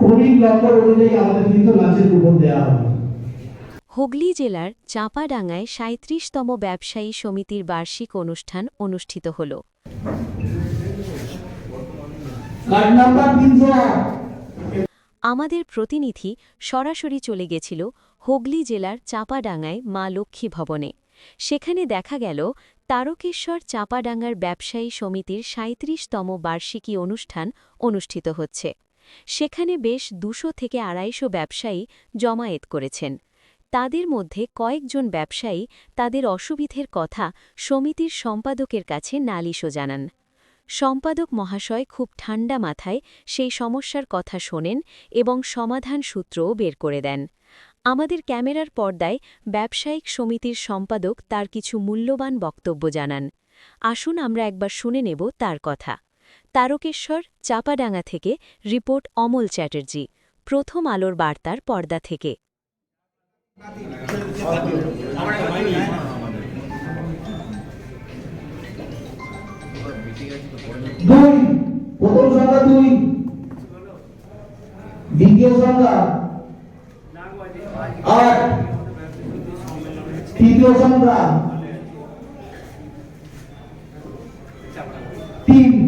ক্রমিক নম্বর অনুযায়ী আমাদের কিন্তু লাঞ্চের কুপন দেওয়া হবে। হুগলি জেলার চাঁপাডাঙ্গায় সাঁত্রিশতম ব্যবসায়ী সমিতির বার্ষিক অনুষ্ঠান অনুষ্ঠিত হল। আমাদের প্রতিনিধি সরাসরি চলে গেছিল হুগলি জেলার চাঁপাডাঙ্গায় মা লক্ষ্মী ভবনে। সেখানে দেখা গেল তারকেশ্বর চাঁপাডাঙ্গার ব্যবসায়ী সমিতির সাঁত্রিশতম বার্ষিকী অনুষ্ঠান অনুষ্ঠিত হচ্ছে। সেখানে বেশ দুশো থেকে আড়াইশো ব্যবসায়ী জমায়েত করেছেন। তাদের মধ্যে কয়েকজন ব্যবসায়ী তাদের অসুবিধের কথা সমিতির সম্পাদকের কাছে নালিশও জানান। সম্পাদক মহাশয় খুব ঠান্ডা মাথায় সেই সমস্যার কথা শোনেন এবং সমাধান সূত্রও বের করে দেন। আমাদের ক্যামেরার পর্দায় ব্যবসায়িক সমিতির সম্পাদক তার কিছু মূল্যবান বক্তব্য জানান। আসুন আমরা একবার শুনে নেব তার কথা। তারকেশ্বর চাপাডাঙ্গা থেকে রিপোর্ট অমল চ্যাটার্জি। প্রথম আলোর বার্তার পর্দা থেকে। তৃতীয় সংখ্যা তিন।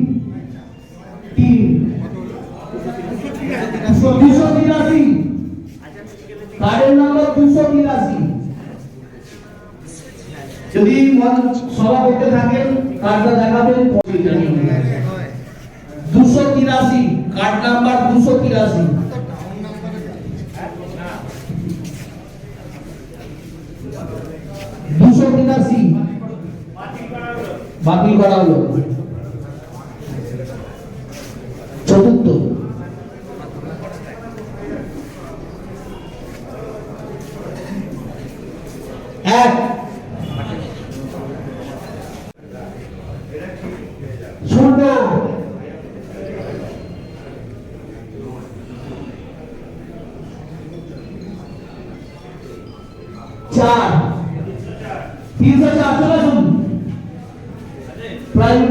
তিরাশি কার্ডের নাম্বার দুশো তিরাশি যদি সভা করতে থাকেন, কার্ডটা দেখাবেন দুশো তিরাশি কার্ড নাম্বার দুশো তিরাশি দুশো তিরাশি বাতিল করা হলো। শূন্য চার। তিনশো চার প্রাইম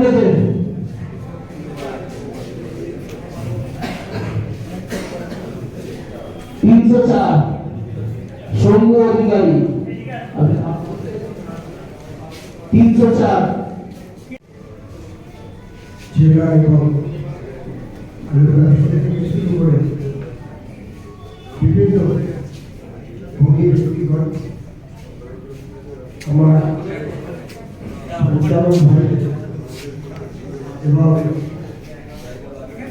তিনশো চার। সৌম্য অধিকারী। তিনশো চার। জেলা এবং শুরু করে বিভিন্ন ভূমি ব্যক্তিগণ আমার সঞ্চালন ভাই এবং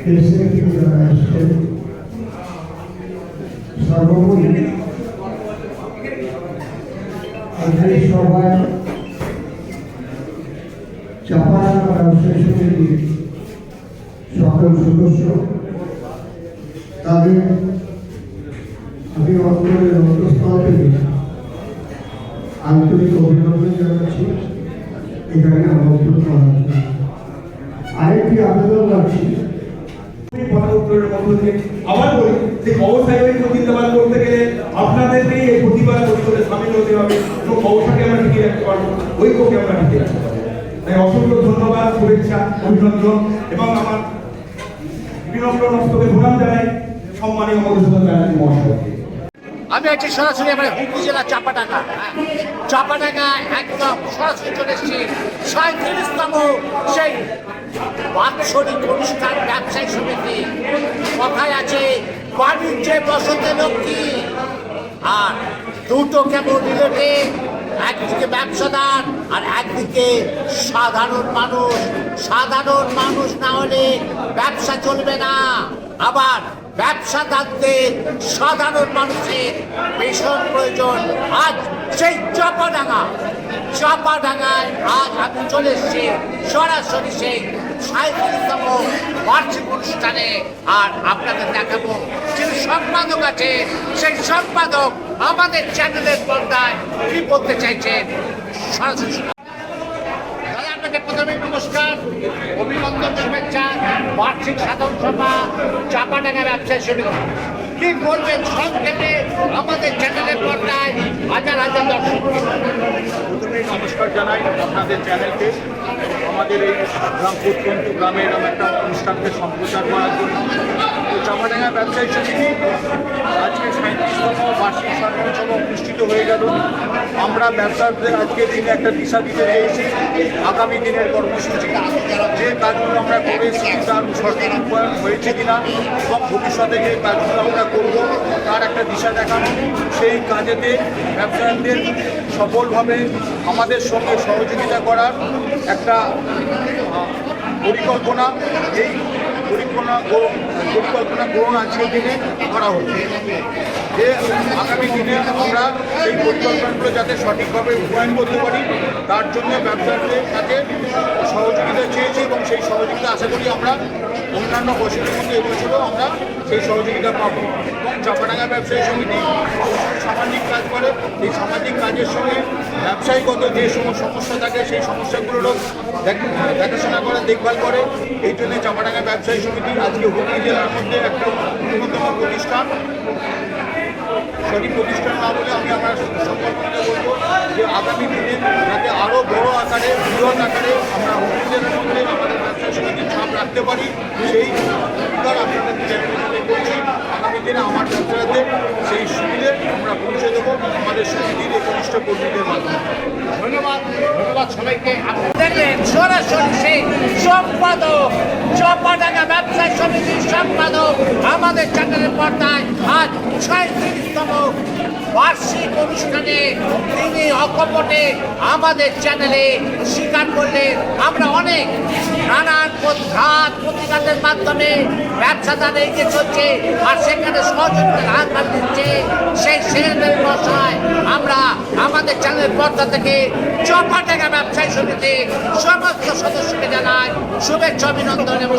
দেশে থেকে যারা এসেছেন সর্বোপরি সকল সদস্য, তাদের আমি অন্তরের অন্তঃস্থল থেকে আন্তরিক অভিনন্দন জানাচ্ছি। এখানে আমন্ত্রণ করার জন্য। আরেকটি আবেদন রাখছি। আবার বলি, যে ব্যবসায়ীদের প্রতিনিধান করতে গেলে আপনাদেরকেই এই প্রতিবাদ পরিষদে সামিল হতে হবে এবং ব্যবসাকে আমরা টিকিয়ে রাখতে পারব ঐক্যকে আমরা টিকিয়ে রাখতে পারব তাই অসংখ্য ধন্যবাদ, শুভেচ্ছা, অভিনন্দন এবং আমার বিনম্র নস্তকে প্রণাম জানাই সম্মানীয় মধুসূদন ব্যানার্জি মহাশয়কে। আমি আছি সরাসরি আমার হুগলি জেলা হ্যাঁ। চাপাডাঙ্গা একদম সরাসরি চলে এসেছি সাঁত্রিশতম সেই বাৎসরিক অনুষ্ঠান, ব্যবসায়ী সমিতি। কথায় আছে, বাণিজ্যে বসতে লক্ষ্মী আর দুটো কেমন রিলেটেড একদিকে ব্যবসাদার আর একদিকে সাধারণ মানুষ। সাধারণ মানুষ না হলে ব্যবসা চলবে না। আবার ব্যবসাদারদের সাধারণ মানুষের ভীষণ প্রয়োজন। আজ সেই চাপা ডাঙা চাপাডাঙ্গা। চাপাডাঙ্গায় আজ আমি চলে এসেছি সরাসরি সেই সাঁত্রিশতম বার্ষিক অনুষ্ঠানে। আর আপনাদের দেখাবো যে সম্পাদক আছে সেই সম্পাদক আমাদের চ্যানেলের পর্দায় কি বলতে চাইছেন নমস্কার বার্ষিক কি বলবেন আমাদের চ্যানেলের পর্দায় হাজার হাজার জানাই আপনাদের চ্যানেলকে। আমাদের এই গ্রাম প্রত্যন্ত গ্রামে একটা অনুষ্ঠানকে সম্প্রচার করার জন্য চাপাডাঙ্গা ব্যবসায়ী সমিতি আজকে সাঁত্রিশতম বার্ষিক সভা অনুষ্ঠিত হয়ে গেল। আমরা ব্যবসাদের আজকে দিনে একটা দিশা দিতে চেয়েছি। আগামী দিনের কর্মসূচি। যে কাজগুলো আমরা করে এসেছি তার সরকার রূপায়ণ হয়েছে কিনা এবং ভবিষ্যতে যে কাজগুলো আমরা করব তার একটা দিশা দেখানো। সেই কাজেতে ব্যবসায়ীদের সফলভাবে আমাদের সঙ্গে সহযোগিতা করার একটা পরিকল্পনা। এই পরিকল্পনা পরিকল্পনা গ্রহণ আজকের দিনে করা হচ্ছে। যে আগামী দিনে আমরা এই পরিকল্পনাগুলো যাতে সঠিকভাবে রূপায়ণ করতে পারি, তার জন্য ব্যবসায়ীদের সাথে সহযোগিতা চেয়েছি এবং সেই সহযোগিতা আশা করি আমরা অন্যান্য বছরের মধ্যে এবছরও আমরা সেই সহযোগিতা পাবো। চাপাডাঙ্গা ব্যবসায়ী সমিতি সামাজিক কাজ করে, এই সামাজিক কাজের সঙ্গে ব্যবসায়ীগত যে সমস্ত সমস্যা থাকে, সেই সমস্যাগুলোরও দেখ- দেখাশোনা করে, দেখভাল করে। এই জন্য চাপাডাঙ্গা ব্যবসায়ী সমিতি আজকে হুগলি জেলার মধ্যে একটা অন্যতম প্রতিষ্ঠান। সঠিক প্রতিষ্ঠান না বলে আমি আমার সংকল্পনাকে বলব যে আগামী দিনে যাতে আরও বড় আকারে, বৃহৎ আকারে আমরা হুগলি জেলার মধ্যে আমাদের ব্যবসায়ী সমিতির ছাপ রাখতে পারি, সেই আপনাদের করছি আগামী আমার ব্যবসায়ীদের সেই সুবিধে আমরা পৌঁছে দেবো আমাদের এই কনিষ্ঠ কর্মীদের মাধ্যমে। ধন্যবাদ ধন্যবাদ সবাইকে। দেখলেন সরাসরি সেই সম্পাদক, চম্পাডাঙ্গা ব্যবসায়ী সমিতির সম্পাদক আমাদের চ্যানেলের পর্দায় আজ ছয়ত্রিশতম বার্ষিক অনুষ্ঠানে তিনি অকপটে আমাদের চ্যানেলে স্বীকার করলেন। আমরা অনেক নানান ঘাত প্রতিঘাতের মাধ্যমে ব্যবসাদার এগিয়ে চলছে। আর আহ্বান দিচ্ছে সেই সেনের বসায় আমরা আমাদের চ্যানেলের পর্দা থেকে চপাটাকা ব্যবসায়ী সমিতি সমস্ত সদস্যকে জানাই শুভেচ্ছা, অভিনন্দন এবং